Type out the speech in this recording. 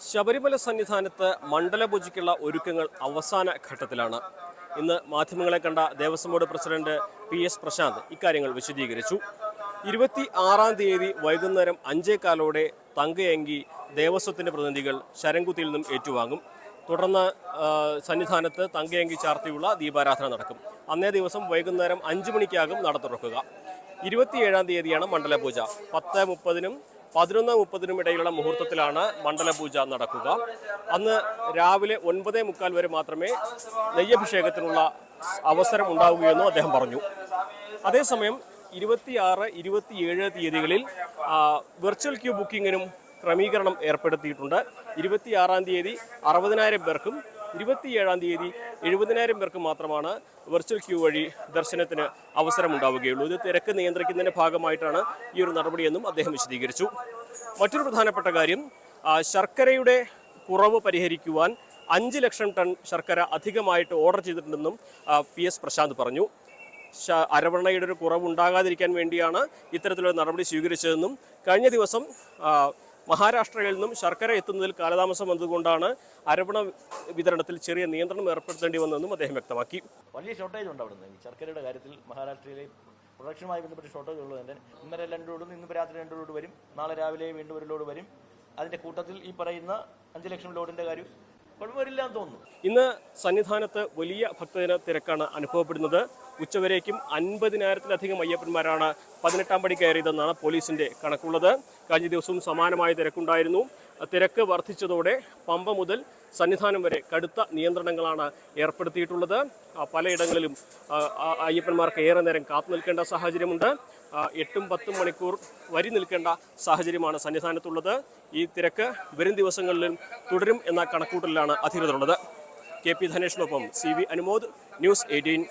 ശബരിമല സന്നിധാനത്ത് മണ്ഡലപൂജയ്ക്കുള്ള ഒരുക്കങ്ങൾ അവസാന ഘട്ടത്തിലാണ്. ഇന്ന് മാധ്യമങ്ങളെ കണ്ട Devaswom board president P S Prashanth ഇക്കാര്യങ്ങൾ വിശദീകരിച്ചു. ഇരുപത്തി ആറാം തീയതി വൈകുന്നേരം അഞ്ചേകാലോടെ തങ്കയങ്കി ദേവസ്വത്തിന്റെ പ്രതിനിധികൾ ശരംകുത്തിയിൽ നിന്നും ഏറ്റുവാങ്ങും. തുടർന്ന് സന്നിധാനത്ത് തങ്കയങ്കി ചാർത്തിയുള്ള ദീപാരാധന നടക്കും. അന്നേ ദിവസം വൈകുന്നേരം അഞ്ചു മണിക്കാകും നട തുറക്കുക. ഇരുപത്തിയേഴാം തീയതിയാണ് മണ്ഡലപൂജ. പത്ത് മുപ്പതിനും പതിനൊന്ന് മുപ്പതിനും ഇടയിലുള്ള മുഹൂർത്തത്തിലാണ് മണ്ഡലപൂജ നടക്കുക. അന്ന് രാവിലെ ഒൻപതേ മുക്കാൽ വരെ മാത്രമേ നെയ്യഭിഷേകത്തിനുള്ള അവസരം ഉണ്ടാവുകയെന്നും അദ്ദേഹം പറഞ്ഞു. അതേസമയം ഇരുപത്തിയാറ് ഇരുപത്തിയേഴ് തീയതികളിൽ വെർച്വൽ ക്യൂ ബുക്കിങ്ങിനും ക്രമീകരണം ഏർപ്പെടുത്തിയിട്ടുണ്ട്. ഇരുപത്തിയാറാം തീയതി അറുപതിനായിരം പേർക്കും ഇരുപത്തിയേഴാം തീയതി എഴുപതിനായിരം പേർക്ക് മാത്രമാണ് വെർച്വൽ ക്യൂ വഴി ദർശനത്തിന് അവസരമുണ്ടാവുകയുള്ളൂ. ഇത് തിരക്ക് നിയന്ത്രിക്കുന്നതിന്റെ ഭാഗമായിട്ടാണ് ഈ ഒരു നടപടിയെന്നും അദ്ദേഹം വിശദീകരിച്ചു. മറ്റൊരു പ്രധാനപ്പെട്ട കാര്യം ശർക്കരയുടെ കുറവ് പരിഹരിക്കുവാൻ അഞ്ച് ലക്ഷം ടൺ ശർക്കര അധികമായിട്ട് ഓർഡർ ചെയ്തിട്ടുണ്ടെന്നും പി എസ് പ്രശാന്ത് പറഞ്ഞു. അരവണയുടെ ഒരു കുറവ് ഉണ്ടാകാതിരിക്കാൻ വേണ്ടിയാണ് ഇത്തരത്തിലുള്ള നടപടി സ്വീകരിച്ചതെന്നും കഴിഞ്ഞ ദിവസം മഹാരാഷ്ട്രയിൽ നിന്നും ശർക്കര എത്തുന്നതിൽ കാലതാമസം വന്നതുകൊണ്ടാണ് അരവണ വിതരണത്തിൽ ചെറിയ നിയന്ത്രണം ഏർപ്പെടുത്തേണ്ടി വന്നതെന്നും അദ്ദേഹം വ്യക്തമാക്കി. വലിയ ഷോർട്ടേജ് ഉണ്ട് അവിടുന്ന്. നിന്ന് ശർക്കരയുടെ കാര്യത്തിൽ മഹാരാഷ്ട്രയിലെ പ്രൊഡക്ഷനുമായി ബന്ധപ്പെട്ട് ഷോർട്ടേജ് ഉള്ളതിന്റെ ഇന്നലെ രണ്ട് ലോഡും ഇന്ന് രാത്രി രണ്ടു ലോഡ് വരും. നാളെ രാവിലെ വീണ്ടും ഒരു ലോഡ് വരും. അതിന്റെ കൂട്ടത്തിൽ ഈ പറയുന്ന അഞ്ച് ലക്ഷം ലോഡിന്റെ കാര്യം തോന്നുന്നു. ഇന്ന് സന്നിധാനത്ത് വലിയ ഭക്തജന തിരക്കാണ് അനുഭവപ്പെടുന്നത്. ഉച്ചവരേക്കും അൻപതിനായിരത്തിലധികം അയ്യപ്പന്മാരാണ് പതിനെട്ടാം പടി കയറിയതെന്നാണ് പോലീസിന്റെ കണക്കുള്ളത്. കഴിഞ്ഞ ദിവസവും സമാനമായ തിരക്കുണ്ടായിരുന്നു. തിരക്ക് വർദ്ധിച്ചതോടെ പമ്പ മുതൽ സന്നിധാനം വരെ കടുത്ത നിയന്ത്രണങ്ങളാണ് ഏർപ്പെടുത്തിയിട്ടുള്ളത്. പലയിടങ്ങളിലും അയ്യപ്പന്മാർക്ക് ഏറെ നേരം കാത്തു നിൽക്കേണ്ട സാഹചര്യമുണ്ട്. എട്ടും പത്തും മണിക്കൂർ വരി നിൽക്കേണ്ട സാഹചര്യമാണ് സന്നിധാനത്തുള്ളത്. ഈ തിരക്ക് വരും ദിവസങ്ങളിലും തുടരും എന്ന കണക്കൂട്ടലിലാണ് അധികൃതരുള്ളത്. K P ധനേഷിനൊപ്പം C V Anumod news eighteen